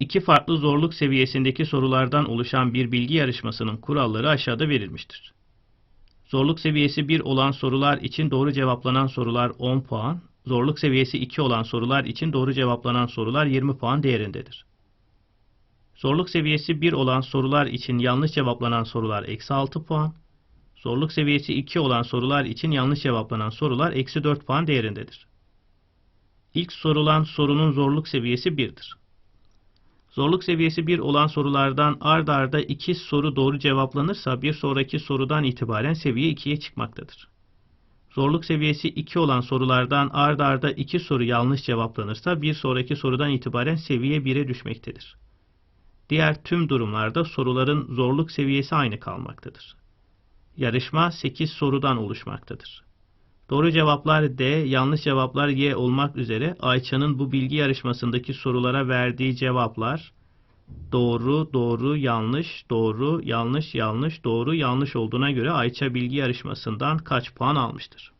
İki farklı zorluk seviyesindeki sorulardan oluşan bir bilgi yarışmasının kuralları aşağıda verilmiştir. Zorluk seviyesi 1 olan sorular için doğru cevaplanan sorular 10 puan, zorluk seviyesi 2 olan sorular için doğru cevaplanan sorular 20 puan değerindedir. Zorluk seviyesi 1 olan sorular için yanlış cevaplanan sorular eksi 6 puan, zorluk seviyesi 2 olan sorular için yanlış cevaplanan sorular eksi 4 puan değerindedir. İlk sorulan sorunun zorluk seviyesi 1'dir. Zorluk seviyesi 1 olan sorulardan ard arda 2 soru doğru cevaplanırsa bir sonraki sorudan itibaren seviye 2'ye çıkmaktadır. Zorluk seviyesi 2 olan sorulardan ard arda 2 soru yanlış cevaplanırsa bir sonraki sorudan itibaren seviye 1'e düşmektedir. Diğer tüm durumlarda soruların zorluk seviyesi aynı kalmaktadır. Yarışma 8 sorudan oluşmaktadır. Doğru cevaplar D, yanlış cevaplar Y olmak üzere Ayça'nın bu bilgi yarışmasındaki sorulara verdiği cevaplar doğru, doğru, yanlış, doğru, yanlış, yanlış, doğru, yanlış olduğuna göre Ayça bilgi yarışmasından kaç puan almıştır?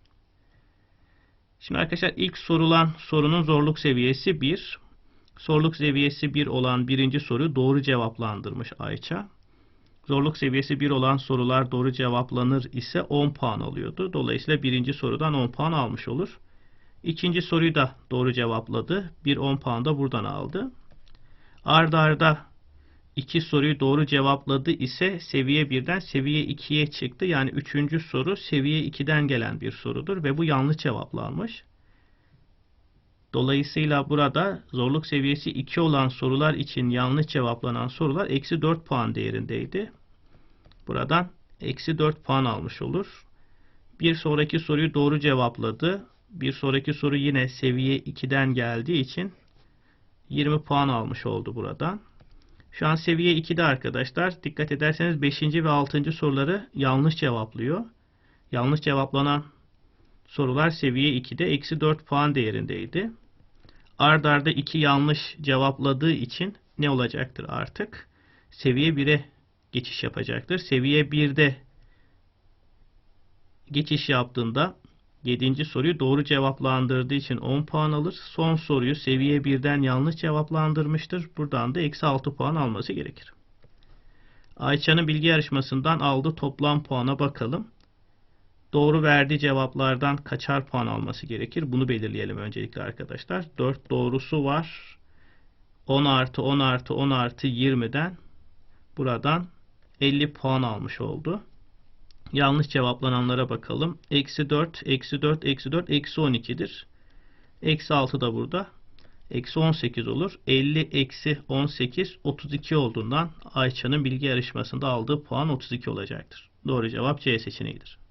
Şimdi arkadaşlar ilk sorulan sorunun zorluk seviyesi 1. Zorluk seviyesi 1 olan birinci soruyu doğru cevaplandırmış Ayça. Zorluk seviyesi 1 olan sorular doğru cevaplanır ise 10 puan alıyordu. Dolayısıyla birinci sorudan 10 puan almış olur. İkinci soruyu da doğru cevapladı. Bir 10 puan da buradan aldı. Arda arda iki soruyu doğru cevapladı ise seviye 1'den seviye 2'ye çıktı. Yani üçüncü soru seviye 2'den gelen bir sorudur ve bu yanlış cevaplanmış. Dolayısıyla burada zorluk seviyesi 2 olan sorular için yanlış cevaplanan sorular eksi 4 puan değerindeydi. Buradan eksi 4 puan almış olur. Bir sonraki soruyu doğru cevapladı. Bir sonraki soru yine seviye 2'den geldiği için 20 puan almış oldu buradan. Şu an seviye 2'de arkadaşlar. Dikkat ederseniz 5. ve 6. soruları yanlış cevaplıyor. Yanlış cevaplanan sorular seviye 2'de eksi 4 puan değerindeydi. Ard arda 2 yanlış cevapladığı için ne olacaktır artık? Seviye 1'e geçiş yapacaktır. Seviye 1'de geçiş yaptığında 7. soruyu doğru cevaplandırdığı için 10 puan alır. Son soruyu seviye 1'den yanlış cevaplandırmıştır. Buradan da eksi 6 puan alması gerekir. Ayça'nın bilgi yarışmasından aldığı toplam puana bakalım. Doğru verdiği cevaplardan kaçar puan alması gerekir? Bunu belirleyelim öncelikle arkadaşlar. 4 doğrusu var. 10 artı 10 artı 10 artı 20'den buradan 50 puan almış oldu. Yanlış cevaplananlara bakalım. Eksi 4, eksi 4, eksi 4, eksi 12'dir. Eksi 6 da burada. Eksi 18 olur. 50 eksi 18 32 olduğundan Ayça'nın bilgi yarışmasında aldığı puan 32 olacaktır. Doğru cevap C seçeneğidir.